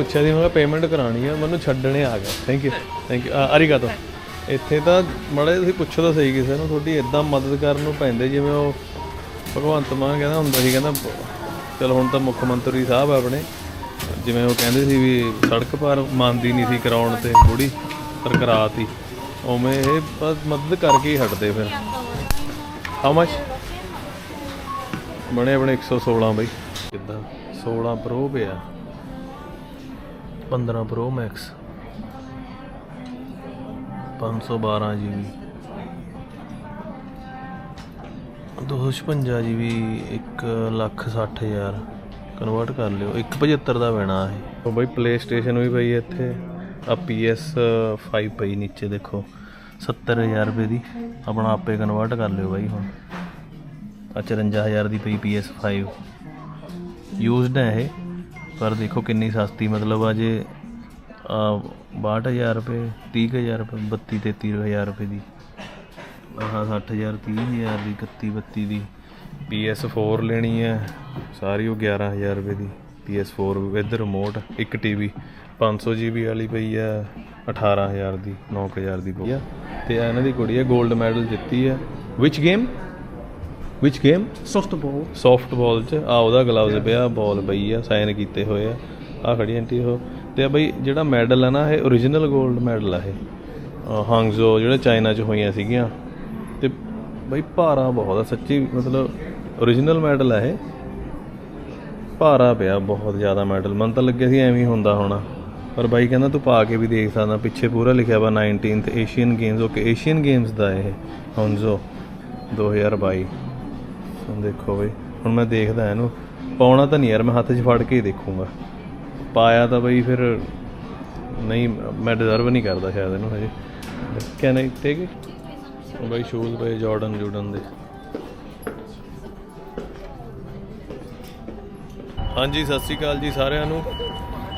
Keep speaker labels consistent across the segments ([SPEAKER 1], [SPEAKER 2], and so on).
[SPEAKER 1] ਪੁੱਛਿਆ ਸੀ, ਮੈਂ ਕਿਹਾ ਪੇਮੈਂਟ ਕਰਾਣੀ ਆ, ਮੈਨੂੰ ਛੱਡਣੇ ਆ ਗਿਆ ਥੈਂਕ ਯੂ ਥੈਂਕ ਯੂ ਅਰੀਗਾਤੋ ਇੱਥੇ ਤਾਂ ਮੜੇ ਤੁਸੀਂ ਪੁੱਛੋ ਤਾਂ ਸਹੀ ਕਿਸੇ ਨੂੰ, ਤੁਹਾਡੀ ਇਦਾਂ ਮਦਦ ਕਰਨ ਨੂੰ ਪੈਂਦੇ ਜਿਵੇਂ ਉਹ ਭਗਵੰਤ ਮਾਨ ਕਹਿੰਦਾ ਹੁੰਦਾ ਸੀ, ਕਹਿੰਦਾ, ਚਲ ਹੁਣ ਤਾਂ ਮੁੱਖ ਮੰਤਰੀ ਸਾਹਿਬ ਆਪਣੇ। ਜਿਵੇਂ ਉਹ ਕਹਿੰਦੇ ਸੀ ਵੀ ਸੜਕ ਪਾਰ ਮੰਨਦੀ ਨਹੀਂ ਸੀ ਕਰਾਉਣ ਤੇ ਬੁੜੀ, ਪਰ ਕਰਾਤੀ। ਉਵੇਂ ਇਹ ਮਦਦ ਕਰਕੇ ਹੀ ਹਟਦੇ ਫਿਰ। ਹਾਊ ਮਚ ਬਣੇ ਆਪਣੇ 116 ਬਈ। ਕਿੱਦਾਂ? 16 ਪ੍ਰੋ ਪਿਆ। 15 pro max 512 GB 256 GB 1 lakh 60 ਹਜ਼ਾਰ। ਕਨਵਰਟ ਕਰ ਲਿਓ। 175 ਦਾ ਪੈਣਾ ਇਹ। ਉਹ ਬਈ ਪਲੇ ਸਟੇਸ਼ਨ ਵੀ ਪਈ ਇੱਥੇ। ਆ PS5 ਪਈ ਨੀਚੇ, ਦੇਖੋ। 70000 ਰੁਪਏ ਦੀ। ਆਪਣਾ ਆਪੇ ਕਨਵਰਟ ਕਰ ਲਿਓ ਬਾਈ ਹੁਣ। ਆ 54000 ਦੀ ਪਈ PS5 ਯੂਜ਼ਡ ਹੈ ਇਹ। ਪਰ ਦੇਖੋ ਕਿੰਨੀ ਸਸਤੀ, ਮਤਲਬ ਆ ਜੇ ਆ 62000 ਰੁਪਏ 30000 ਰੁਪਏ 32 33000 ਰੁਪਏ ਦੀ। ਆਹ 60000 30000 ਦੀ 31 32 ਦੀ। PS4 ਲੈਣੀ ਹੈ, ਸਾਰੀ ਉਹ 11000 ਰੁਪਏ ਦੀ। PS4 ਵਿਦ ਰਿਮੋਟ ਇੱਕ ਟੀਵੀ 500 GB ਵਾਲੀ ਪਈ ਹੈ 18000 ਦੀ 9000 ਦੀ ਪਈ ਆ ਤੇ ਇਹਨਾਂ ਦੀ ਕੁੜੀ ਹੈ 골ਡ ਮੈਡਲ ਜਿੱਤੀ ਹੈ। ਵਿਚ ਗੇਮ ਵਿਚ ਗੇਮ
[SPEAKER 2] Softball.
[SPEAKER 1] ਸੌਫਟ ਬਾਲ ਚ। ਆ ਉਹਦਾ ਗਲਵਜ਼ ਪਿਆ ਬਾਲ ਪਈ ਆ ਸਾਈਨ ਕੀਤੇ ਹੋਏ ਆ। ਆ ਖੜੀ ਆਂਟੀ ਉਹ। ਤੇ ਆ ਬਈ ਜਿਹੜਾ ਮੈਡਲ ਆ ਨਾ ਇਹ origignal 골ਡ ਮੈਡਲ ਆ ਇਹ। ਹਾਂਗਜ਼ੋ ਜਿਹੜੇ ਚਾਈਨਾ ਚ ਹੋਈਆਂ ਸੀਗੀਆਂ। ਤੇ ਬਈ ਭਾਰਾ ਬਹੁਤ ਆ ਸੱਚੀ ਮਤਲਬ origignal ਮੈਡਲ ਆ ਇਹ। ਭਾਰਾ ਪਿਆ ਬਹੁਤ ਜ਼ਿਆਦਾ ਮੈਡਲ ਮਨ ਤਾਂ ਲੱਗਿਆ ਸੀ ਐਵੇਂ ਹੁੰਦਾ ਹੋਣਾ। ਪਰ ਬਾਈ ਕਹਿੰਦਾ ਤੂੰ ਪਾ ਕੇ ਵੀ ਦੇਖ ਸਕਦਾ। ਪਿੱਛੇ ਪੂਰਾ ਲਿਖਿਆ ਵਾ 19th Asian games okay Asian games ਦਾ ਇਹ ਹਾਂਗਜ਼ੋ 2022 ਹੁਣ ਦੇਖੋ ਬਈ, ਹੁਣ ਮੈਂ ਦੇਖਦਾ ਇਹਨੂੰ। ਪਾਉਣਾ ਤਾਂ ਨਹੀਂ ਯਾਰ, ਮੈਂ ਹੱਥ 'ਚ ਫੜ ਕੇ ਹੀ ਦੇਖੂੰਗਾ। ਪਾਇਆ ਤਾਂ ਬਈ ਫਿਰ ਨਹੀਂ, ਮੈਂ ਡਿਜ਼ਰਵ ਨਹੀਂ ਕਰਦਾ ਸ਼ਾਇਦ ਇਹਨੂੰ ਹਜੇ। ਕੈਨ ਆਈ ਟੇਕ ਇਟ ਬਈ ਸ਼ੂਜ਼ ਪਏ ਜਾਰਡਨ ਜੂਡਨ ਦੇ। ਹਾਂਜੀ, ਸਤਿ ਸ਼੍ਰੀ ਅਕਾਲ ਜੀ ਸਾਰਿਆਂ ਨੂੰ।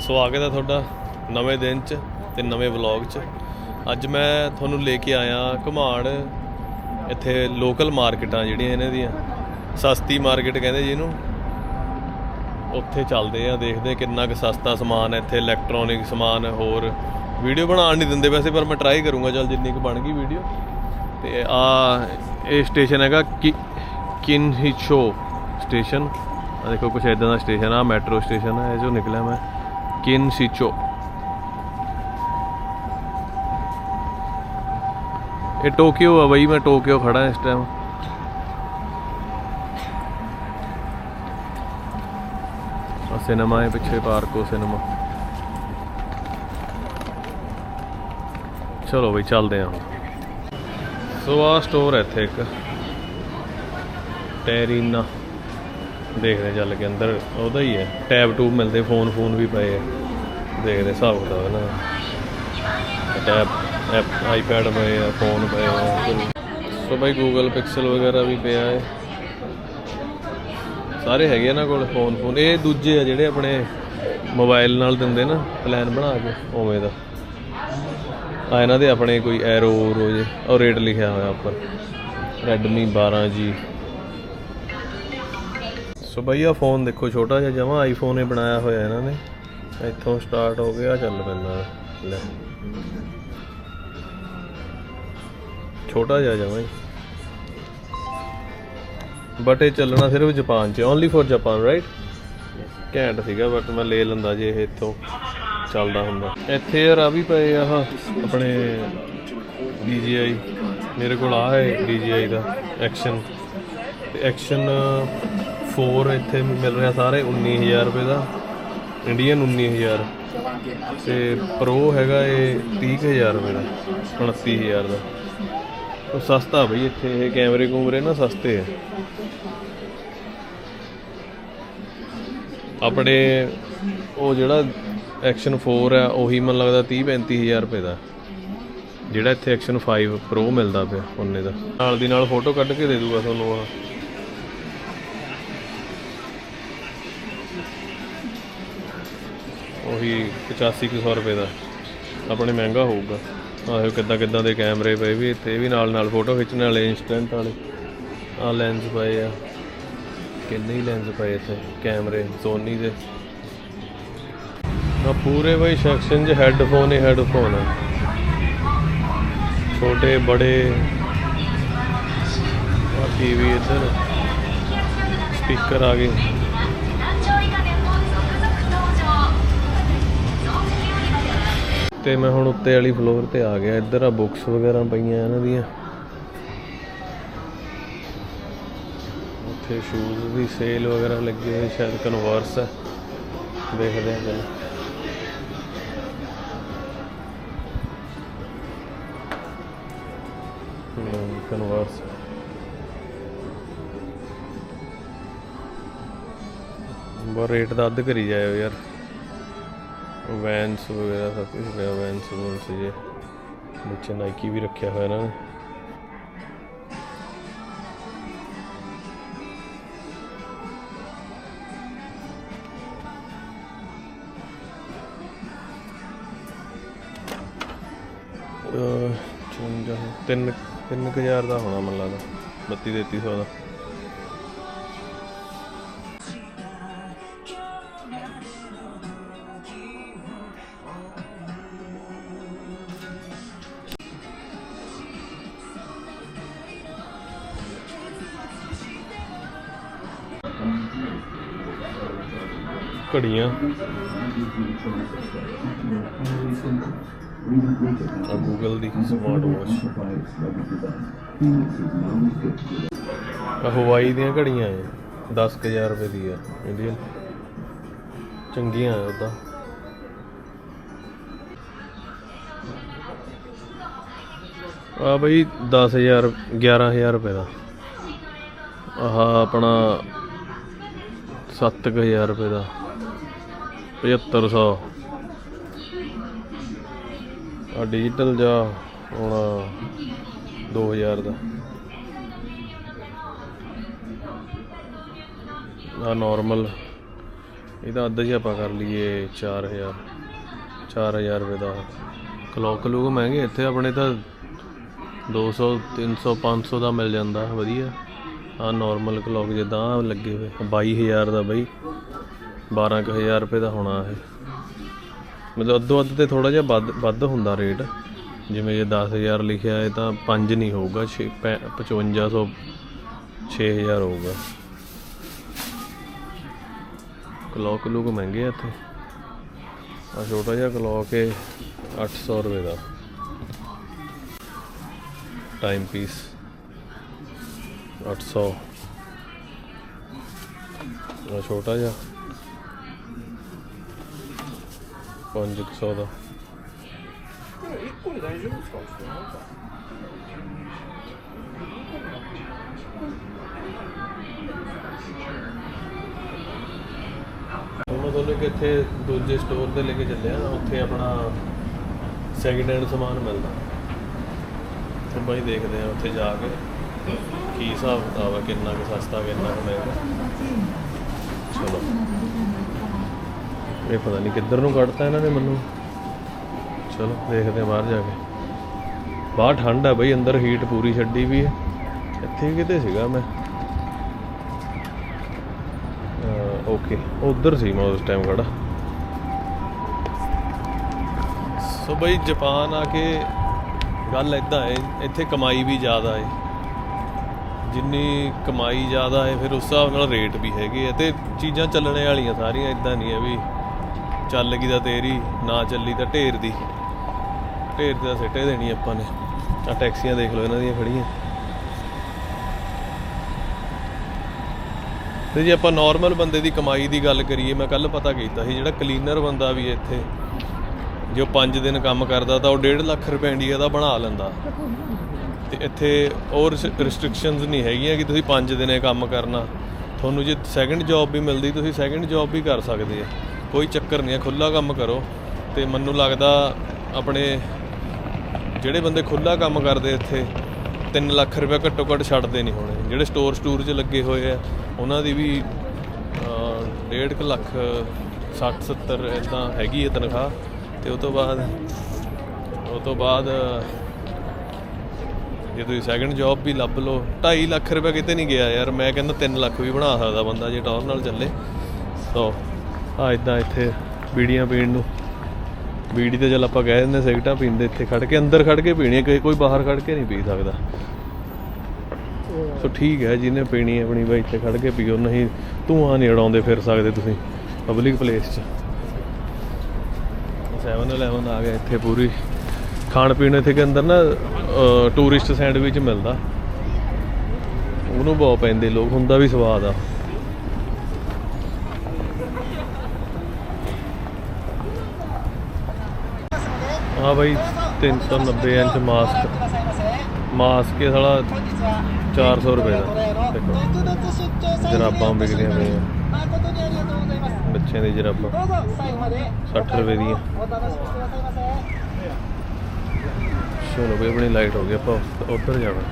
[SPEAKER 1] ਸਵਾਗਤ ਹੈ ਤੁਹਾਡਾ ਨਵੇਂ ਦਿਨ 'ਚ ਤੇ ਨਵੇਂ ਵਲੌਗ 'ਚ। ਅੱਜ ਮੈਂ ਤੁਹਾਨੂੰ ਲੈ ਕੇ ਆਇਆ ਘੁਮਾਣ, ਇੱਥੇ ਲੋਕਲ ਮਾਰਕੀਟਾਂ ਜਿਹੜੀਆਂ ਇਹਨਾਂ ਦੀਆਂ। ਸਸਤੀ ਮਾਰਕੀਟ ਕਹਿੰਦੇ ਜਿਹਨੂੰ ਉੱਥੇ ਚੱਲਦੇ ਆ, ਦੇਖਦੇ ਕਿੰਨਾ ਕੁ ਸਸਤਾ ਸਮਾਨ ਹੈ, ਇੱਥੇ ਇਲੈਕਟ੍ਰੋਨਿਕ ਸਮਾਨ, ਹੋਰ ਵੀਡੀਓ ਬਣਾਉਣ ਨਹੀਂ ਦਿੰਦੇ ਵੈਸੇ, ਪਰ ਮੈਂ ਟਰਾਈ ਕਰੂੰਗਾ, ਚੱਲ ਜਿੰਨੀ ਕੁ ਬਣ ਗਈ ਵੀਡੀਓ ਤੇ ਆ, ਇਹ ਸਟੇਸ਼ਨ ਹੈਗਾ ਕਿ, ਕਿਨਹੀਚੋ ਸਟੇਸ਼ਨ ਆ ਦੇਖੋ, ਕੁਛ ਇਦਾਂ ਦਾ ਸਟੇਸ਼ਨ ਆ ਮੈਟਰੋ ਸਟੇਸ਼ਨ ਆ, ਇਹ ਜੋ ਨਿਕਲਿਆ ਮੈਂ। ਕਿਨ ਸ਼ਿਚੋ ਇਹ ਟੋਕੀਓ ਆ ਬਈ, ਮੈਂ ਟੋਕੀਓ ਖੜਾ ਇਸ ਟਾਈਮ ਸਿਨੇਮਾ ਹੈ ਪਿੱਛੇ ਪਾਰਕੋ ਸਿਨੇਮਾ। ਚਲੋ ਬਈ, ਚੱਲਦੇ ਹਾਂ ਸੋ ਆ ਸਟੋਰ ਇੱਥੇ ਇੱਕ। ਟੈਰੀਨਾ। ਦੇਖਦੇ ਚੱਲ ਕੇ ਅੰਦਰ। ਉਹਦਾ ਹੀ ਹੈ। ਟੈਬ ਟੂਬ ਮਿਲਦੇ ਫੋਨ ਫੋਨ ਵੀ ਪਏ ਆ। ਦੇਖਦੇ ਹਿਸਾਬ ਕਿਤਾਬ ਇਹਨਾਂ ਟੈਬ ਐਪ ਆਈਪੈਡ ਪਏ ਆ ਫੋਨ ਪਏ ਆ। ਸੋ ਭਾਈ ਗੂਗਲ ਪਿਕਸਲ ਵਗੈਰਾ ਵੀ ਪਿਆ ਹੈ। ਸਾਰੇ ਹੈਗੇ ਇਹਨਾਂ ਕੋਲ ਫੋਨ ਫੋਨ ਇਹ ਦੂਜੇ ਆ ਜਿਹੜੇ ਆਪਣੇ ਮੋਬਾਈਲ ਨਾਲ ਦਿੰਦੇ ਨਾ ਪਲਾਨ ਬਣਾ ਕੇ, ਉਵੇਂ ਦਾ। ਆ ਇਹਨਾਂ ਦੇ ਆਪਣੇ ਕੋਈ ਐਰੋ ਰੋ ਜੇ, ਉਹ ਰੇਟ ਲਿਖਿਆ ਹੋਇਆ ਉੱਪਰ। Redmi 12G ਸੋ ਭਈਆ ਫੋਨ ਦੇਖੋ, ਛੋਟਾ ਜਿਹਾ ਜਮਾ ਆਈਫੋਨ ਹੀ ਬਣਾਇਆ ਹੋਇਆ ਇਹਨਾਂ ਨੇ। ਇੱਥੋਂ ਸਟਾਰਟ ਹੋ ਗਿਆ, ਚੱਲ ਪੈਂਦਾ। ਲੈ। ਛੋਟਾ ਜਿਹਾ ਜਮਾ ਹੀ। ਬਟ ਇਹ ਚੱਲਣਾ ਸਿਰਫ ਜਾਪਾਨ 'ਚ ਓਨਲੀ ਫॉर ਜਾਪਾਨ ਰਾਈਟ ਘੈਂਟ ਸੀਗਾ ਬਟ ਮੈਂ ਲੈ ਲੈਂਦਾ ਜੇ ਇਹ ਇੱਥੋਂ ਚੱਲਦਾ ਹੁੰਦਾ। ਇੱਥੇ ਯਾਰ ਆ ਵੀ ਪਏ ਆ, ਆਹ ਆਪਣੇ DJI ਮੇਰੇ ਕੋਲ ਆ ਹੈ DJI ਦਾ ਐਕਸ਼ਨ ਐਕਸ਼ਨ 4 ਇੱਥੇ ਮਿਲ ਰਿਹਾ ਸਾਰੇ 19000 ਰੁਪਏ ਦਾ। ਇੰਡੀਅਨ 19000 ਤੇ ਪ੍ਰੋ ਹੈਗਾ ਇਹ 30000 ਰੁਪਏ ਦਾ 29000 ਦਾ। ਉਹ ਸਸਤਾ ਬਈ, ਇੱਥੇ ਇਹ ਕੈਮਰੇ ਕੂਮਰੇ ਨਾ ਸਸਤੇ ਆ। ਆਪਣੇ ਉਹ ਜਿਹੜਾ ਐਕਸ਼ਨ 4 ਆ, ਉਹੀ ਮੈਨੂੰ ਲੱਗਦਾ 30 35000 ਰੁਪਏ ਦਾ। ਜਿਹੜਾ ਇੱਥੇ ਐਕਸ਼ਨ 5 ਪ੍ਰੋ ਮਿਲਦਾ ਪਿਆ, ਉਹਨੇ ਦਾ। ਨਾਲ ਦੀ ਨਾਲ ਫੋਟੋ ਕੱਢ ਕੇ ਦੇ ਦੂਗਾ ਤੁਹਾਨੂੰ ਆ ਉਹੀ 8500 ਰੁਪਏ ਦਾ। ਆਪਣੇ ਮਹਿੰਗਾ ਹੋਊਗਾ। ਆਹੋ ਕਿੱਦਾਂ ਕਿੱਦਾਂ ਦੇ ਕੈਮਰੇ ਪਏ ਵੀ ਇੱਥੇ ਇਹ ਵੀ ਨਾਲ ਨਾਲ ਫੋਟੋ ਖਿੱਚਣ ਵਾਲੇ ਇਨਸਟੈਂਟ ਵਾਲੇ। ਆ ਲੈਂਸ ਪਏ ਆ। ਕਿੰਨੇ ਹੀ ਲੈਂਸ ਪਏ ਇੱਥੇ ਕੈਮਰੇ ਸੋਨੀ ਦੇ। ਆ ਪੂਰੇ ਬਈ ਸੈਕਸ਼ਨ 'ਚ ਹੈੱਡਫੋਨ ਹੀ ਹੈੱਡਫੋਨ ਹੈ ਛੋਟੇ, ਬੜੇ। ਆ ਟੀਵੀ ਇੱਧਰ। ਸਪੀਕਰ ਆ ਗਏ। ਤੇ ਮੈਂ ਹੁਣ ਉੱਤੇ ਵਾਲੀ ਫਲੋਰ ਤੇ ਆ ਗਿਆ। ਇੱਧਰ ਆ ਬੁੱਕਸ ਵਗੈਰਾ ਪਈਆਂ ਇਹਨਾਂ ਦੀਆਂ। ਉੱਥੇ ਸ਼ੂਜ਼ ਦੀ ਸੇਲ ਵਗੈਰਾ ਲੱਗੀ ਹੋਈ, ਸ਼ਾਇਦ ਕਨਵਰਸ ਹੈ ਦੇਖਦੇ ਹਾਂ ਪਹਿਲਾਂ ਕਨਵਰਸ ਬਾ ਰੇਟ ਦਾ ਅੱਧ ਕਰੀ ਜਾਇਓ ਯਾਰ। ਵੈਨਸ ਵਗੈਰਾ ਸਭ ਕੁਝ ਪਿਆ ਵੈਨਸ ਵੂਨਸ ਜੇ ਨੀਚੇ ਨਾਈਕੀ ਵੀ ਰੱਖਿਆ ਹੋਇਆ ਇਹਨਾਂ ਨੇ। ਚੁੰਜਾ ਤਿੰਨ ਤਿੰਨ ਕੁ ਹਜ਼ਾਰ ਦਾ ਹੋਣਾ ਮੈਨੂੰ ਲੱਗਦਾ। 32 3300 ਦਾ। ਘੜੀਆਂ। ਆ ਗੂਗਲ ਦੀ ਸਮਾਰਟ ਵਾਚ ਆ ਹਵਾਈ ਦੀਆਂ ਘੜੀਆਂ ਐ। 10000 ਰੁਪਏ ਦੀ ਆ ਇੰਡੀਅਨ ਚੰਗੀਆਂ ਆ ਉਦਾਂ ਆ ਬਈ 10000 11000 ਰੁਪਏ ਦਾ। ਆਹ ਆਪਣਾ 7000 ਰੁਪਏ ਦਾ। 7500 ਆ ਡਿਜੀਟਲ ਜਾ ਹੁਣ 2000 ਦਾ। ਆ ਨਾਰਮਲ ਇਹਦਾ ਅੱਧਾ ਹੀ ਆਪਾਂ ਕਰ ਲਈਏ 4000 4000 ਰੁਪਏ ਦਾ। ਕਲੋਕ ਕਲੂਕ ਮਹਿੰਗੇ, ਇੱਥੇ ਆਪਣੇ ਤਾਂ 200 300 500 ਦਾ ਮਿਲ ਜਾਂਦਾ, ਵਧੀਆ। ਆ ਨਾਰਮਲ ਕਲੋਕ ਜਿੱਦਾਂ ਲੱਗੇ ਹੋਏ 22000 ਦਾ ਬਈ। 12000 ਰੁਪਏ ਦਾ ਹੋਣਾ ਇਹ। ਮਤਲਬ ਅੱਧੋ ਅੱਧ ਤੇ ਥੋੜਾ ਜਿਹਾ ਵੱਧ ਵੱਧ ਹੁੰਦਾ ਰੇਟ। ਜਿਵੇਂ ਜੇ 10000 ਲਿਖਿਆ ਹੈ ਤਾਂ 5 ਨਹੀਂ ਹੋਊਗਾ 6 5500 6000 ਹੋਊਗਾ। ਕਲੌਕ ਲੁਕ ਮਹਿੰਗੇ ਆ ਇੱਥੇ। ਆ ਛੋਟਾ ਜਿਹਾ ਕਲੌਕ ਹੈ 800 ਰੁਪਏ ਦਾ। ਟਾਈਮ ਪੀਸ 800 ਆ ਛੋਟਾ ਜਿਹਾ। 500 ਦਾ
[SPEAKER 3] 1個で大丈夫ですかちょっとなんか
[SPEAKER 1] ਹੁਣ ਮੈਂ ਤੁਹਾਨੂੰ ਇੱਕ ਇੱਥੇ ਦੂਜੇ ਸਟੋਰ ਤੇ ਲੈ ਕੇ ਚੱਲਿਆ ਉੱਥੇ ਆਪਣਾ ਸੈਕਿੰਡ ਹੈਂਡ ਸਮਾਨ ਮਿਲਦਾ ਤੇ ਬਾਈ ਦੇਖਦੇ ਆ ਉੱਥੇ ਜਾ ਕੇ ਕੀ ਹਿਸਾਬ ਕਿਤਾਬ ਹੈ ਕਿੰਨਾ ਕੁ ਸਸਤਾ ਕਿੰਨਾ ਕੁ ਮਹਿੰਗਾ ਚਲੋ ਇਹ ਪਤਾ ਨਹੀਂ ਕਿੱਧਰ ਨੂੰ ਕੱਢਤਾ ਇਹਨਾਂ ਨੇ ਮੈਨੂੰ। ਚਲੋ, ਦੇਖਦੇ ਆ ਬਾਹਰ ਜਾ ਕੇ। ਬਾਹਰ ਠੰਡ ਹੈ ਬਈ, ਅੰਦਰ ਹੀਟ ਪੂਰੀ ਛੱਡੀ ਵੀ ਹੈ। ਇੱਥੇ ਕਿਤੇ ਸੀਗਾ ਮੈਂ। ਓਕੇ ਉਧਰ ਸੀ ਮੈਂ ਉਸ ਟਾਈਮ ਖੜਾ। ਸੋ ਬਈ, ਜਾਪਾਨ ਆ ਕੇ ਗੱਲ ਇਦਾਂ ਹੈ, ਇੱਥੇ ਕਮਾਈ ਵੀ ਜ਼ਿਆਦਾ ਹੈ। ਜਿੰਨੀ ਕਮਾਈ ਜ਼ਿਆਦਾ ਹੈ, ਫਿਰ ਉਸ ਹਿਸਾਬ ਨਾਲ ਰੇਟ ਵੀ ਹੈਗੇ ਆ। ਤੇ ਚੀਜ਼ਾਂ ਚੱਲਣੇ ਵਾਲੀਆਂ ਸਾਰੀਆਂ ਇਦਾਂ ਨਹੀਂ ਹੈ ਵੀ ਚੱਲ ਗਈ ਤਾਂ ਤੇਰੀ, ਨਾ ਚੱਲੀ ਤਾਂ ਢੇਰ ਦੀ। ਢੇਰ ਦੀ ਤਾਂ ਸਿੱਟੇ ਦੇਣੀ ਆਪਾਂ ਨੇ। ਆ ਟੈਕਸੀਆਂ ਦੇਖ ਲਓ ਇਹਨਾਂ ਦੀਆਂ ਖੜੀਆਂ। ਤੇ ਜੇ ਆਪਾਂ ਨਾਰਮਲ ਬੰਦੇ ਦੀ ਕਮਾਈ ਦੀ ਗੱਲ ਕਰੀਏ, ਮੈਂ ਕੱਲ ਪਤਾ ਕੀਤਾ ਸੀ, ਜਿਹੜਾ ਕਲੀਨਰ ਬੰਦਾ ਵੀ ਹੈ ਇੱਥੇ, ਜੋ 5 ਦਿਨ ਕੰਮ ਕਰਦਾ ਤਾਂ ਉਹ 1.5 ਲੱਖ ਰੁਪਏ ਇੰਡੀਆ ਦਾ ਬਣਾ ਲੈਂਦਾ। ਤੇ ਇੱਥੇ ਹੋਰ ਰਿਸਟ੍ਰਿਕਸ਼ਨਸ ਨਹੀਂ ਹੈਗੀਆਂ ਕਿ ਤੁਸੀਂ 5 ਦਿਨੇ ਕੰਮ ਕਰਨਾ। ਤੁਹਾਨੂੰ ਜੇ ਸੈਕੰਡ ਜੌਬ ਵੀ ਮਿਲਦੀ, ਤੁਸੀਂ ਸੈਕੰਡ ਜੌਬ ਵੀ ਕਰ ਸਕਦੇ ਆ। ਕੋਈ ਚੱਕਰ ਨਹੀਂ ਹੈ ਖੁੱਲਾ ਕੰਮ ਕਰੋ। ਤੇ ਮੈਨੂੰ ਲੱਗਦਾ ਆਪਣੇ ਜਿਹੜੇ ਬੰਦੇ ਖੁੱਲਾ ਕੰਮ ਕਰਦੇ ਇੱਥੇ 3 ਲੱਖ ਰੁਪਏ ਘੱਟੋ ਘੱਟ ਛੱਡਦੇ ਨਹੀਂ ਹੋਣੇ। ਜਿਹੜੇ ਸਟੋਰ ਸਟੂਰ 'ਚ ਲੱਗੇ ਹੋਏ ਆ, ਉਹਨਾਂ ਦੀ ਵੀ 1.5 ਲੱਖ 60 70 ਇਦਾਂ ਹੈਗੀ ਹੈ ਤਨਖਾਹ। ਤੇ ਉਸ ਤੋਂ ਬਾਅਦ ਉਸ ਤੋਂ ਬਾਅਦ, ਜੇ ਤੁਸੀਂ ਸੈਕੰਡ ਜੌਬ ਵੀ ਲੱਭ ਲਓ 2.5 ਲੱਖ ਰੁਪਏ ਕਿਤੇ ਨਹੀਂ ਗਿਆ ਯਾਰ। ਮੈਂ ਕਹਿੰਦਾ 3 ਲੱਖ ਵੀ ਬਣਾ ਸਕਦਾ ਬੰਦਾ ਜੇ ਟੌਰ ਨਾਲ ਚੱਲੇ। ਸੋ ਆ ਇਦਾਂ ਇੱਥੇ ਬੀੜੀਆਂ ਪੀਣ ਨੂੰ। ਬੀੜੀ ਤੇ ਚੱਲ ਆਪਾਂ ਕਹਿ ਦਿੰਦੇ ਸਿਗਟਾਂ ਪੀਂਦੇ ਇੱਥੇ ਖੜ ਕੇ ਅੰਦਰ ਖੜ ਕੇ ਪੀਣੀ ਹੈ, ਕੋਈ ਬਾਹਰ ਖੜ ਕੇ ਨਹੀਂ ਪੀ ਸਕਦਾ। ਸੋ ਠੀਕ ਹੈ ਜਿਹਨੇ ਪੀਣੀ ਹੈ ਆਪਣੀ ਬਾਈ ਇੱਥੇ ਖੜ ਕੇ ਪੀਓ ਨਹੀਂ ਧੂਆਂ ਨਹੀਂ ਉਡਾਉਂਦੇ ਫਿਰ ਸਕਦੇ ਤੁਸੀਂ ਪਬਲਿਕ ਪਲੇਸ 'ਚ। 7-11 ਆ ਗਿਆ ਇੱਥੇ ਪੂਰੀ। ਖਾਣ ਪੀਣ ਇੱਥੇ ਕੇ ਅੰਦਰ ਨਾ ਟੂਰਿਸਟ ਸੈਂਡਵਿਚ ਮਿਲਦਾ। ਉਹਨੂੰ ਬਹੁਤ ਪੈਂਦੇ ਲੋਕ ਹੁੰਦਾ ਵੀ ਸਵਾਦ ਆ। ਹਾਂ ਬਾਈ 390 ਇੰਚ ਮਾਸਕ। ਮਾਸਕ ਇਹ ਸਾਲਾ 400 ਰੁਪਏ ਦਾ। ਦੇਖੋ, ਜਰਾਬਾਂ ਵਿਕਦੀਆਂ ਪਈਆਂ। ਬੱਚਿਆਂ ਦੀ ਜਰਾਬਾਂ। 60 ਰੁਪਏ ਦੀਆਂ। ਚਲੋ ਬਈ, ਆਪਣੀ ਲਾਈਟ ਹੋ ਗਈ, ਆਪਾਂ ਉੱਧਰ ਜਾਣਾ।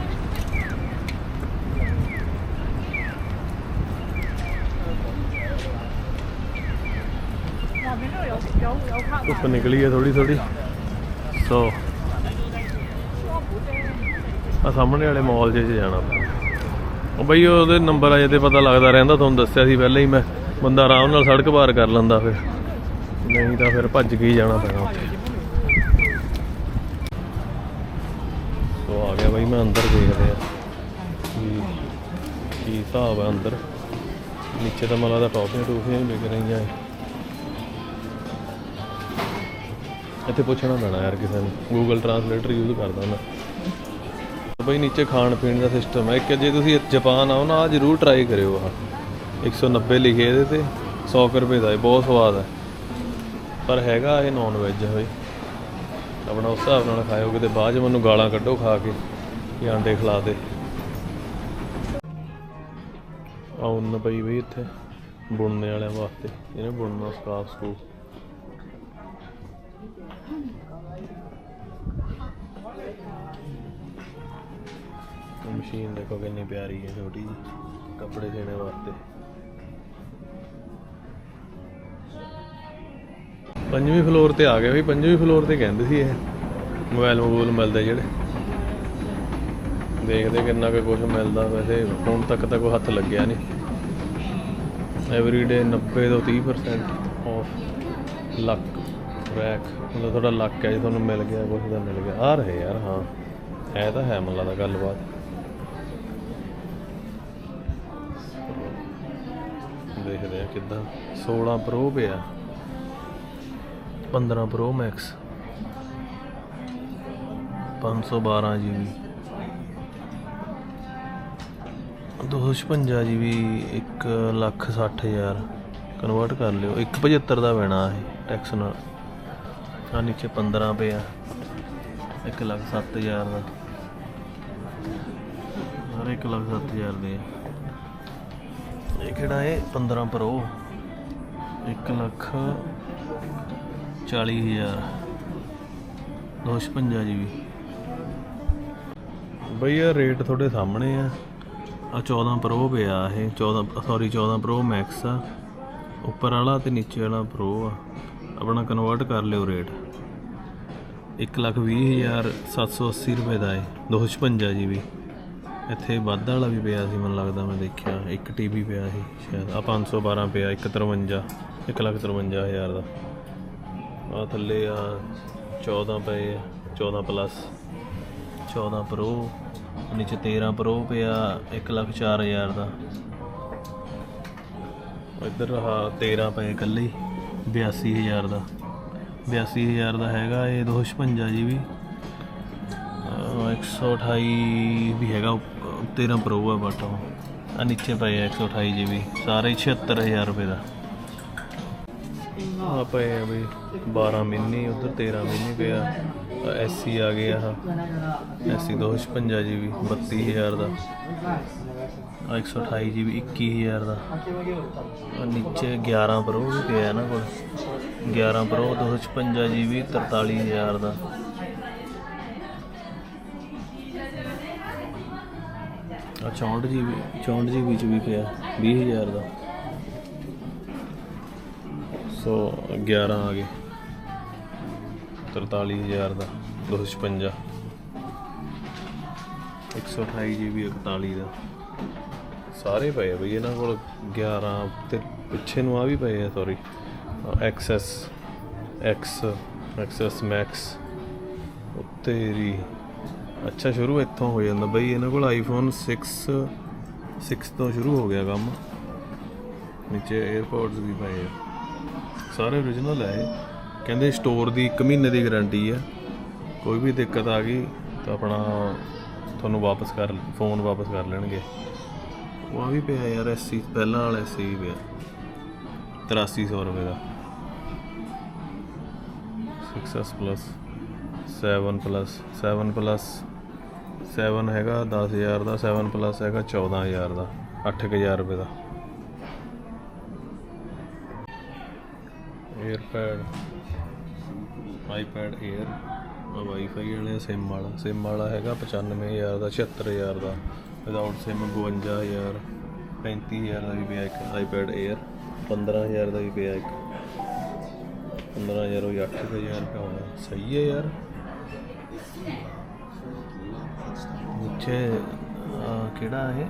[SPEAKER 1] ਧੁੱਪ ਨਿਕਲੀ ਹੈ ਥੋੜੀ ਥੋੜੀ ਸੋ ਆ ਸਾਹਮਣੇ ਵਾਲੇ ਮਾਲ 'ਚ ਜਾਣਾ। ਉਹ ਬਈ ਉਹਦੇ ਨੰਬਰ ਅਜੇ ਤੇ ਪਤਾ ਲੱਗਦਾ ਰਹਿੰਦਾ, ਤੁਹਾਨੂੰ ਦੱਸਿਆ ਸੀ ਪਹਿਲਾਂ ਹੀ ਮੈਂ। ਬੰਦਾ ਆਰਾਮ ਨਾਲ ਸੜਕ ਪਾਰ ਕਰ ਲੈਂਦਾ ਫਿਰ। ਨਹੀਂ ਤਾਂ ਫਿਰ ਭੱਜ ਕੇ ਹੀ ਜਾਣਾ ਪੈਣਾ ਸੋ ਆ ਗਿਆ ਬਈ, ਮੈਂ ਅੰਦਰ ਦੇਖਦੇ ਆ ਕੀ ਹਿਸਾਬ ਹੈ ਅੰਦਰ। ਨੀਚੇ ਤਾਂ ਮੈਨੂੰ ਲੱਗਦਾ ਟੌਫੀਆਂ ਟੂਫੀਆਂ ਹੀ ਵਿਕ ਰਹੀਆਂ ਹੈ ਇੱਥੇ ਪੁੱਛਣਾ ਪੈਣਾ ਯਾਰ ਕਿਸੇ ਨੂੰ। ਗੂਗਲ ਟਰਾਂਸਲੇਟਰ ਯੂਜ਼ ਕਰਦਾ ਮੈਂ। ਬਈ ਨੀਚੇ ਖਾਣ ਪੀਣ ਦਾ ਸਿਸਟਮ ਹੈ। ਕਿ ਜੇ ਤੁਸੀਂ ਜਾਪਾਨ ਆਓ ਨਾ ਆ ਜ਼ਰੂਰ ਟਰਾਈ ਕਰਿਓ ਆ 190 ਲਿਖੇ ਇਹਦੇ ਤੇ। 100 ਕੁ ਰੁਪਏ ਦਾ ਇਹ, ਬਹੁਤ ਸਵਾਦ ਹੈ। ਪਰ ਹੈਗਾ ਇਹ ਨਾਨ ਵੈਜ ਹੈ ਆਪਣਾ ਉਸ ਹਿਸਾਬ ਨਾਲ ਖਾਇਓ, ਕਿਤੇ ਬਾਅਦ ਚ ਮੈਨੂੰ ਗਾਲਾਂ ਕੱਢੋ ਖਾ ਕੇ, ਕਿ ਆਂਡੇ ਖਿਲਾ ਦੇ। ਆਉਣ ਪਈ ਵੀ ਇੱਥੇ ਬੁਣਨੇ ਵਾਲਿਆਂ ਵਾਸਤੇ। ਇਹਨੇ ਬੁਣਨਾ ਸਕਾਫ ਸਕੂਫ ਮਸ਼ੀਨ ਦੇਖੋ ਕਿੰਨੀ ਪਿਆਰੀ ਹੈ, ਛੋਟੀ ਜਿਹੀ। ਕੱਪੜੇ ਦੇਣੇ ਵਾਸਤੇ। ਪੰਜਵੀਂ ਫਲੋਰ ਤੇ ਆ ਗਏ ਵੀ ਪੰਜਵੀਂ ਫਲੋਰ ਤੇ ਕਹਿੰਦੇ ਸੀ ਇਹ। ਮੋਬਾਈਲ ਮੋਬਾਈਲ ਮਿਲਦੇ ਜਿਹੜੇ। ਦੇਖਦੇ ਕਿੰਨਾ ਕੁ ਕੁਝ ਮਿਲਦਾ ਵੈਸੇ, ਹੁਣ ਤੱਕ ਤਾਂ ਕੋਈ ਹੱਥ ਲੱਗਿਆ ਨਹੀਂ। ਐਵਰੀਡੇ 90 ਤੋਂ 30% ਆਫ ਲੱਕ ਰੈਕ ਮਤਲਬ ਤੁਹਾਡਾ ਲੱਕ ਹੈ ਜੇ, ਤੁਹਾਨੂੰ ਮਿਲ ਗਿਆ ਕੁਝ ਤਾਂ ਮਿਲ ਗਿਆ। ਆ ਰਹੇ ਯਾਰ, ਹਾਂ। ਇਹ ਤਾਂ ਹੈ ਮਨ ਲੱਗਦਾ ਗੱਲਬਾਤ। ਦੇਖਦੇ ਆ ਕਿੱਦਾਂ। 16 ਪ੍ਰੋ ਪਿਆ 15 pro max 512 GB 256 GB 1 lakh 60 ਹਜ਼ਾਰ। ਕਨਵਰਟ ਕਰ ਲਿਓ। 175 ਦਾ ਪੈਣਾ ਇਹ ਟੈਕਸ ਨਾਲ। ਆ ਨੀਚੇ 15 ਪਿਆ। 1 ਲੱਖ 7 ਹਜ਼ਾਰ ਦਾ। ਸਾਰੇ 1 ਲੱਖ 7 ਹਜ਼ਾਰ ਦੇ ਆ। ਇਹ ਕਿਹੜਾ ਹੈ 15 ਪ੍ਰੋ 1 ਲੱਖ 40 ਹਜ਼ਾਰ। 256 ਜੀਬੀ ਬਈ ਇਹ ਰੇਟ ਤੁਹਾਡੇ ਸਾਹਮਣੇ ਆ। ਆ 14 ਪ੍ਰੋ ਪਿਆ ਇਹ। 14 ਸੌਰੀ 14 ਪ੍ਰੋ ਮੈਕਸ ਆ। ਉੱਪਰ ਵਾਲਾ ਤੇ ਨੀਚੇ ਵਾਲਾ ਪ੍ਰੋ ਆ। ਆਪਣਾ ਕਨਵਰਟ ਕਰ ਲਿਓ ਰੇਟ। 120780 ਰੁਪਏ ਦਾ ਹੈ 256 ਜੀਬੀ ਇੱਥੇ ਵੱਧ ਵਾਲਾ ਵੀ ਪਿਆ ਸੀ ਮੈਨੂੰ ਲੱਗਦਾ, ਮੈਂ ਦੇਖਿਆ। 1 ਟੀਬੀ ਪਿਆ ਸੀ ਸ਼ਾਇਦ। ਆ 512 ਪਿਆ 153 153000 ਦਾ। ਆ ਥੱਲੇ ਆ 14 ਪਏ ਆ 14 ਪਲੱਸ 14 ਪ੍ਰੋ ਨੀਚੇ 13 ਪ੍ਰੋ ਪਿਆ 104000 ਦਾ। ਇੱਧਰ ਆ 13 ਪਏ ਇਕੱਲੇ ਹੀ 82000 ਦਾ। 82000 ਦਾ ਹੈਗਾ ਇਹ 256 ਜੀਬੀ 128 ਵੀ ਹੈਗਾ 13 ਪ੍ਰੋ ਆ ਬਟ ਆ ਨੀਚੇ ਪਏ ਆ 128 ਜੀਬੀ ਸਾਰੇ 76000 ਰੁਪਏ ਦਾ। ਆ ਪਏ ਆ ਬਈ 12 ਮਿੰਨੀ, ਉਧਰ 13 ਮਿੰਨੀ ਪਿਆ। ਐਸਸੀ ਆ ਗਿਆ ਆ ਐਸਸੀ 256 ਜੀਬੀ 32000 ਦਾ। ਆ 128 ਜੀਬੀ 21000 ਦਾ। ਆ ਨੀਚੇ 11 ਪ੍ਰੋ ਵੀ ਪਿਆ ਨਾ ਕੋਲ। 11 ਪ੍ਰੋ 256 ਜੀਬੀ 43000 ਦਾ। 64 ਜੀਬੀ 64 ਜੀਬੀ ਚ ਵੀ ਪਿਆ 20000 ਦਾ। ਸੋ 11 ਆ ਗਏ। 43000 ਦਾ 256 128 ਜੀਬੀ 41 ਦਾ। ਸਾਰੇ ਪਏ ਬਈ, ਇਹਨਾਂ ਕੋਲ 11 ਤੇ ਪਿੱਛੇ ਨੂੰ ਆ ਵੀ ਪਏ ਆ sorry XS X XS max ਉੱਤੇ ਤੇਰੀ ਅੱਛਾ, ਸ਼ੁਰੂ ਇੱਥੋਂ ਹੋ ਜਾਂਦਾ ਬਈ, ਇਹਨਾਂ ਕੋਲ ਆਈਫੋਨ 6 6 ਤੋਂ ਸ਼ੁਰੂ ਹੋ ਗਿਆ ਕੰਮ। ਨੀਚੇ 에어ਪੋਰਟਸ ਵੀ ਪਏ ਆ। ਸਾਰੇ origignal ਹੈ ਇਹ। ਕਹਿੰਦੇ ਸਟੋਰ ਦੀ 1 ਮਹੀਨੇ ਦੀ ਗਾਰੰਟੀ ਆ। ਕੋਈ ਵੀ ਦਿੱਕਤ ਆ ਗਈ ਤਾਂ ਆਪਣਾ ਤੁਹਾਨੂੰ ਵਾਪਸ ਕਰ ਫੋਨ ਵਾਪਸ ਕਰ ਲੈਣਗੇ। ਉਹ ਆ ਵੀ ਪਿਆ ਯਾਰ ਐਸੀ ਪਹਿਲਾਂ ਵਾਲਾ ਐਸੀ ਵੀ ਪਿਆ। 8300 ਰੁਪਏ ਦਾ। 6s ਪਲੱਸ 7 ਪਲੱਸ 7 ਪਲੱਸ 7 ਹੈਗਾ 10000 ਦਾ 7 ਪਲੱਸ ਹੈਗਾ 14000 ਦਾ 8000 ਰੁਪਏ ਦਾ। 에ਅਰਪੈਡ ਆਈਪੈਡ 에ਅਰ ਆ ਵਾਈਫਾਈ ਵਾਲੇ। ਸਿਮ ਵਾਲਾ ਸਿਮ ਵਾਲਾ ਹੈਗਾ 95000 ਦਾ। 76000 ਦਾ ਵਿਦਆਊਟ ਸਿਮ 52000 35000 ਦਾ ਵੀ ਪਿਆ ਇੱਕ ਆਈਪੈਡ 에ਅਰ 15000 ਦਾ ਵੀ ਪਿਆ ਇੱਕ। 15000 ਹੋ ਗਿਆ 8000 ਰੁਪਏ ਹੋਇਆ ਸਹੀ ਹੈ ਯਾਰ। ਨੀਚੇ ਕਿਹੜਾ ਹੈ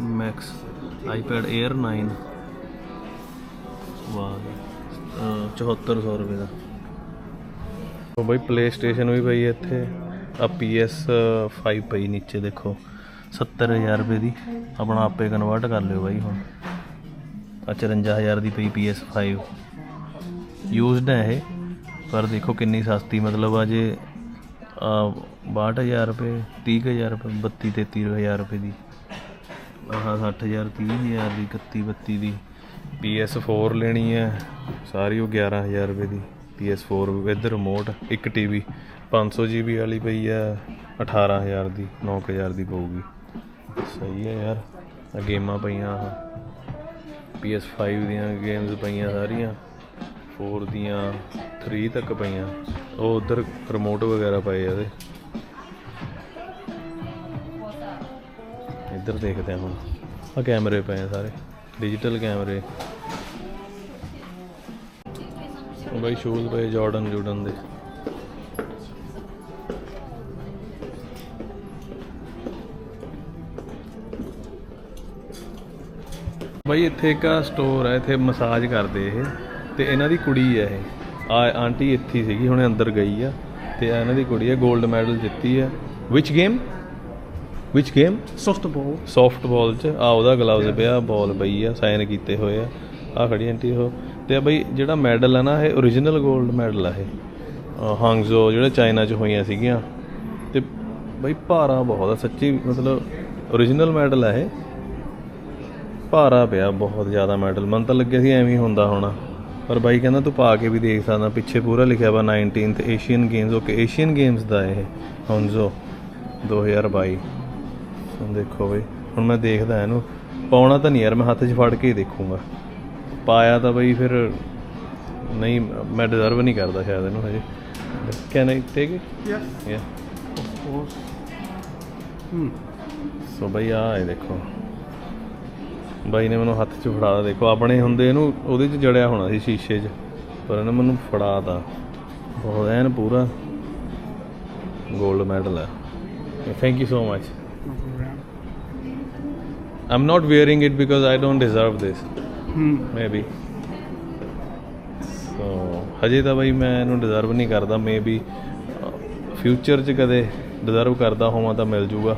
[SPEAKER 1] ਮੈਕਸ ਆਈਪੈਡ 에ਅਰ 9 ਵਾਹ ਅਹ 7400 ਰੁਪਏ ਦਾ। ਉਹ ਬਈ ਪਲੇ ਸਟੇਸ਼ਨ ਵੀ ਪਈ ਇੱਥੇ ਆ PS5 ਪਈ ਨੀਚੇ, ਦੇਖੋ। 70000 ਰੁਪਏ ਦੀ। ਆਪਣਾ ਆਪੇ ਕਨਵਰਟ ਕਰ ਲਿਓ ਬਾਈ ਹੁਣ। ਆ 54000 ਦੀ ਪਈ PS5 ਯੂਜ਼ਡ ਹੈ ਇਹ। ਪਰ ਦੇਖੋ ਕਿੰਨੀ ਸਸਤੀ, ਮਤਲਬ ਆ ਜੇ ਬਾਹਠ ਹਜ਼ਾਰ ਰੁਪਏ, ਤੀਹ ਕੁ ਹਜ਼ਾਰ ਰੁਪਏ, ਬੱਤੀ ਤੇਤੀ ਹਜ਼ਾਰ ਰੁਪਏ ਦੀ। ਆਹ ਸੱਠ ਹਜ਼ਾਰ, ਤੀਹ ਹਜ਼ਾਰ ਦੀ 31 32 ਦੀ। PS4 ਲੈਣੀ ਹੈ, ਸਾਰੀ ਉਹ 11000 ਰੁਪਏ ਦੀ। PS4 ਵਿਦ ਰਿਮੋਟ ਇੱਕ ਟੀਵੀ 500 GB ਵਾਲੀ ਪਈ ਹੈ 18000 ਦੀ 9000 ਦੀ ਪਊਗੀ। ਸਹੀ ਹੈ ਯਾਰ ਆ ਗੇਮਾਂ ਪਈਆਂ ਆਹ। PS5 ਦੀਆਂ ਗੇਮਸ ਪਈਆਂ ਸਾਰੀਆਂ 4 ਦੀਆਂ 3 ਤੱਕ ਪਈਆਂ। ਉਹ ਉਧਰ ਰਿਮੋਟ ਵਗੈਰਾ ਪਏ ਆ ਇਹਦੇ ਇੱਧਰ ਦੇਖਦੇ ਹਾਂ ਹੁਣ। ਆ ਕੈਮਰੇ ਪਏ ਆ ਸਾਰੇ। ਡਿਜੀਟਲ ਕੈਮਰੇ। ਉਹ ਬਾਈ ਸ਼ੂਜ਼ ਪਏ ਜਾਰਡਨ ਜੂਡਨ ਦੇ। ਬਾਈ ਇੱਥੇ ਇੱਕ ਸਟੋਰ ਹੈ ਇੱਥੇ ਮਸਾਜ ਕਰਦੇ ਇਹ। ਤੇ ਇਹਨਾਂ ਦੀ ਕੁੜੀ ਹੈ ਇਹ। ਆ ਆਂਟੀ ਇੱਥੇ ਸੀਗੀ ਹੁਣੇ ਅੰਦਰ ਗਈ ਆ। ਤੇ ਇਹਨਾਂ ਦੀ ਕੁੜੀ ਹੈ 골ਡ ਮੈਡਲ ਜਿੱਤੀ ਆ। ਵਿਚ ਗੇਮ ਵਿਚ ਗੇਮ
[SPEAKER 3] Softball.
[SPEAKER 1] ਸੌਫਟ ਬਾਲ ਚ। ਆ ਉਹਦਾ ਗਲਵਜ਼ ਪਿਆ ਬਾਲ ਪਈ ਆ ਸਾਈਨ ਕੀਤੇ ਹੋਏ ਆ। ਆ ਖੜੀ ਆਂਟੀ ਉਹ। ਤੇ ਆ ਬਈ ਜਿਹੜਾ ਮੈਡਲ ਆ ਨਾ ਇਹ origignal 골ਡ ਮੈਡਲ ਆ ਇਹ। ਹਾਂਗਜ਼ੋ ਜਿਹੜਾ ਚਾਈਨਾ ਚ ਹੋਈਆਂ ਸੀਗੀਆਂ। ਤੇ ਬਈ ਭਾਰਾ ਬਹੁਤ ਆ ਸੱਚੀ ਮਤਲਬ origignal ਮੈਡਲ ਆ ਇਹ। ਭਾਰਾ ਪਿਆ ਬਹੁਤ ਜ਼ਿਆਦਾ ਮੈਡਲ ਮਨ ਤਾਂ ਲੱਗਿਆ ਸੀ ਐਵੇਂ ਹੀ ਹੁੰਦਾ ਹੋਣਾ। ਪਰ ਬਾਈ ਕਹਿੰਦਾ ਤੂੰ ਪਾ ਕੇ ਵੀ ਦੇਖ ਸਕਦਾ ਪਿੱਛੇ ਪੂਰਾ ਲਿਖਿਆ ਵਾ 19th Asian games okay Asian games ਦਾ ਇਹ ਹਾਂਗਜ਼ੋ 2022 ਹੁਣ ਦੇਖੋ ਬਈ ਹੁਣ ਮੈਂ ਦੇਖਦਾ ਇਹਨੂੰ। ਪਾਉਣਾ ਤਾਂ ਨਹੀਂ ਯਾਰ ਮੈਂ ਹੱਥ 'ਚ ਫੜ ਕੇ ਹੀ ਦੇਖੂੰਗਾ। ਪਾਇਆ ਤਾਂ ਬਈ ਫਿਰ ਨਹੀਂ ਮੈਂ ਡਿਜ਼ਰਵ ਨਹੀਂ ਕਰਦਾ ਸ਼ਾਇਦ ਇਹਨੂੰ ਹਜੇ। Can I take it
[SPEAKER 3] Yes, yeah. Hmm.
[SPEAKER 1] So ਬਈ ਆ ਇਹ ਦੇਖੋ। ਬਾਈ ਨੇ ਮੈਨੂੰ ਹੱਥ 'ਚ ਫੜਾਦਾ ਦੇਖੋ ਆਪਣੇ ਹੁੰਦੇ ਇਹਨੂੰ ਉਹਦੇ 'ਚ ਜੜਿਆ ਹੋਣਾ ਸੀ ਸ਼ੀਸ਼ੇ 'ਚ ਪਰ ਇਹਨੇ ਮੈਨੂੰ ਫੜਾਤਾ ਬਹੁਤ ਐਨ ਪੂਰਾ 골ਡ ਮੈਡਲ ਹੈ thank you
[SPEAKER 3] so much.
[SPEAKER 1] I'm not wearing it because I don't deserve this.
[SPEAKER 3] Hmm.
[SPEAKER 1] Maybe. So, ਹਜੇ ਤਾਂ ਬਈ ਮੈਂ ਇਹਨੂੰ ਡਿਜ਼ਰਵ ਨਹੀਂ ਕਰਦਾ ਮੇਬੀ ਫਿਊਚਰ 'ਚ ਕਦੇ ਡਿਜ਼ਰਵ ਕਰਦਾ ਹੋਵਾਂ ਤਾਂ ਮਿਲ ਜੂਗਾ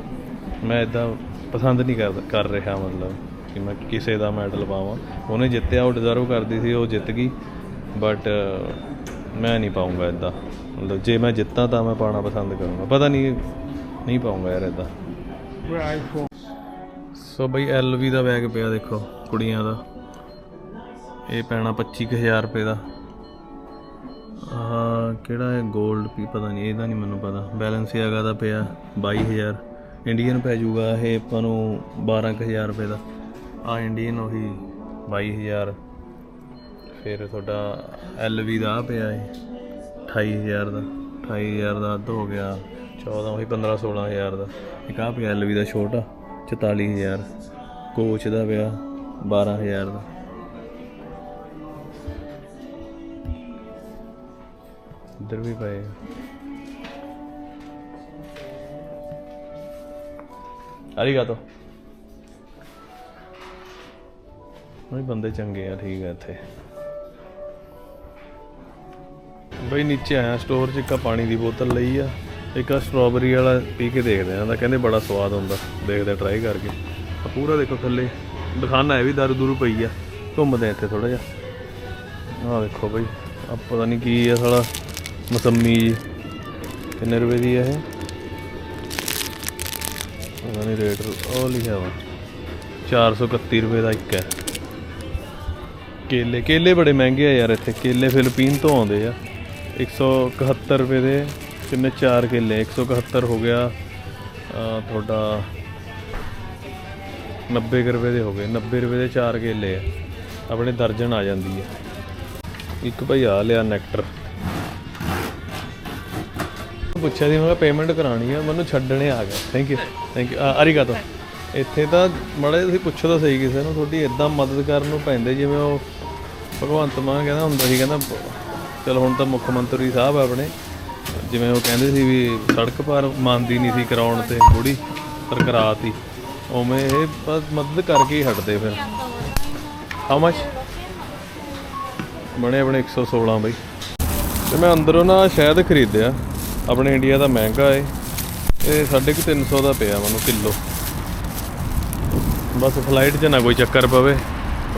[SPEAKER 1] ਮੈਂ ਇਦਾਂ ਪਸੰਦ ਨਹੀਂ ਕਰ ਕਰ ਰਿਹਾ ਮਤਲਬ ਕਿ ਮੈਂ ਕਿਸੇ ਦਾ ਮੈਡਲ ਪਾਵਾਂ। ਉਹਨੇ ਜਿੱਤਿਆ ਉਹ ਡਿਜ਼ਰਵ ਕਰਦੀ ਸੀ ਉਹ ਜਿੱਤ ਗਈ। ਬਟ ਮੈਂ ਨਹੀਂ ਪਾਉਂਗਾ ਇਦਾਂ ਮਤਲਬ ਜੇ ਮੈਂ ਜਿੱਤਾਂ ਤਾਂ ਮੈਂ ਪਾਉਣਾ ਪਸੰਦ ਕਰੂੰਗਾ। ਪਤਾ ਨਹੀਂ ਨਹੀਂ ਪਾਉਂਗਾ ਯਾਰ ਇਦਾਂ? ਸੋ ਬਈ LV ਦਾ ਬੈਗ ਪਿਆ ਦੇਖੋ ਕੁੜੀਆਂ ਦਾ। ਇਹ ਪੈਣਾ 25000 ਰੁਪਏ ਦਾ। ਆਹ ਕਿਹੜਾ ਹੈ 골ਡ ਵੀ ਪਤਾ ਨਹੀਂ ਇਹਦਾ ਨਹੀਂ ਮੈਨੂੰ ਪਤਾ। ਬੈਲੈਂਸੀਆਗਾ ਦਾ ਪਿਆ 22000 ਇੰਡੀਅਨ ਪੈ ਜਾਊਗਾ ਇਹ ਆਪਾਂ ਨੂੰ 12000 ਰੁਪਏ ਦਾ। ਆ ਇੰਡੀਅਨ ਉਹੀ 22000 ਫਿਰ ਤੁਹਾਡਾ LV ਦਾ ਆਹ ਪਿਆ ਹੈ 28000 ਦਾ। 28000 ਦਾ ਅੱਧ ਹੋ ਗਿਆ 14 ਉਹੀ 15 16000 ਦਾ। ਇੱਕ ਆ ਪਿਆ LV ਦਾ ਛੋਟਾ 44000 ਕੋਚ ਦਾ ਪਿਆ 12000 ਦਾ। ਇੱਧਰ ਵੀ ਪਏ ਅਰੀਗਾਤੋ ਨਹੀਂ ਬੰਦੇ ਚੰਗੇ ਆ, ਠੀਕ ਆ ਇੱਥੇ। ਬਈ ਨੀਚੇ ਆਇਆ ਸਟੋਰ 'ਚ ਇੱਕ ਪਾਣੀ ਦੀ ਬੋਤਲ ਲਈ ਆ। ਇੱਕ ਆ ਸਟ੍ਰਾਬੇਰੀ ਵਾਲਾ ਪੀ ਕੇ ਦੇਖਦੇ ਆਂ ਦਾ ਕਹਿੰਦੇ ਬੜਾ ਸਵਾਦ ਹੁੰਦਾ। ਦੇਖਦੇ ਟਰਾਈ ਕਰਕੇ। ਆ ਪੂਰਾ ਦੇਖੋ ਥੱਲੇ। ਦਿਖਾਣਾ ਹੈ ਵੀ ਦਾਰੂ ਦੂਰੂ ਪਈ ਆ। ਘੁੰਮਦੇ ਇੱਥੇ ਥੋੜਾ ਜਿਹਾ। ਆਹ ਦੇਖੋ ਬਈ, ਆ ਪਤਾ ਨਹੀਂ ਕੀ ਆ ਸਾਲਾ, ਮਸੰਮੀ ਜੀ। ਕਿੰਨੇ ਰੁਪਏ ਦੀ ਆ ਇਹ? ਪਤਾ ਨਹੀਂ ਰੇਟ, ਉਹ ਲਿਖਿਆ ਵਾ। 431 ਰੁਪਏ ਦਾ ਇੱਕ ਹੈ ਕੇਲੇ ਕੇਲੇ ਬੜੇ ਮਹਿੰਗੇ ਆ ਯਾਰ ਇੱਥੇ, ਕੇਲੇ ਫਿਲੀਪੀਨ ਤੋਂ ਆਉਂਦੇ ਆ। 171 ਰੁਪਏ ਦੇ, ਕਿੰਨੇ 4 ਕੇਲੇ 171 ਹੋ ਗਿਆ। ਤੁਹਾਡਾ 90 ਕੁ ਰੁਪਏ ਦੇ ਹੋ ਗਏ 90 ਰੁਪਏ ਦੇ 4 ਕੇਲੇ ਆ। ਆਪਣੇ ਦਰਜਨ ਆ ਜਾਂਦੀ ਹੈ ਇੱਕ ਭਾਈ ਆ ਲਿਆ ਨੈਕਟਰ ਪੁੱਛਿਆ ਸੀ, ਮੈਂ ਕਿਹਾ ਪੇਮੈਂਟ ਕਰਾਣੀ ਆ, ਮੈਨੂੰ ਛੱਡਣੇ ਆ ਗਿਆ ਥੈਂਕ ਯੂ ਥੈਂਕ ਯੂ ਅਰੀਗਾਤੋ ਇੱਥੇ ਤਾਂ ਮੜੇ ਤੁਸੀਂ ਪੁੱਛੋ ਤਾਂ ਸਹੀ ਕਿਸੇ ਨੂੰ, ਤੁਹਾਡੀ ਇਦਾਂ ਮਦਦ ਕਰਨ ਨੂੰ ਪੈਂਦੇ ਜਿਵੇਂ ਉਹ ਭਗਵੰਤ ਮਾਨ ਕਹਿੰਦਾ ਹੁੰਦਾ ਸੀ, ਕਹਿੰਦਾ ਚਲ ਹੁਣ ਤਾਂ ਮੁੱਖ ਮੰਤਰੀ ਸਾਹਿਬ ਆਪਣੇ। ਜਿਵੇਂ ਉਹ ਕਹਿੰਦੇ ਸੀ ਵੀ ਸੜਕ ਪਾਰ ਮੰਨਦੀ ਨਹੀਂ ਸੀ ਕਰਾਉਣ ਤੇ ਬੁੜੀ ਪਰ ਕਰਾਤੀ ਉਵੇਂ ਇਹ ਬਸ ਮਦਦ ਕਰਕੇ ਹੀ ਹਟਦੇ ਫਿਰ। ਹਾਊ ਮਚ ਬਣੇ ਆਪਣੇ 116 ਬਈ। ਤੇ ਮੈਂ ਅੰਦਰੋਂ ਨਾ ਸ਼ਹਿਦ ਖਰੀਦਿਆ। ਆਪਣੇ ਇੰਡੀਆ ਦਾ ਮਹਿੰਗਾ ਏ। ਇਹ ਸਾਢੇ ਕੁ 300 ਦਾ ਪਿਆ ਮੈਨੂੰ ਕਿਲੋ। ਬਸ ਫਲਾਈਟ 'ਚ ਨਾ ਕੋਈ ਚੱਕਰ ਪਵੇ।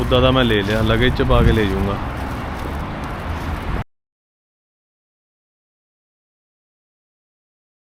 [SPEAKER 1] ਉਦਾਂ ਦਾ ਮੈਂ ਲੈ ਲਿਆ ਲਗੇਜ 'ਚ ਪਾ ਕੇ ਲੈ ਜਾਊਂਗਾ।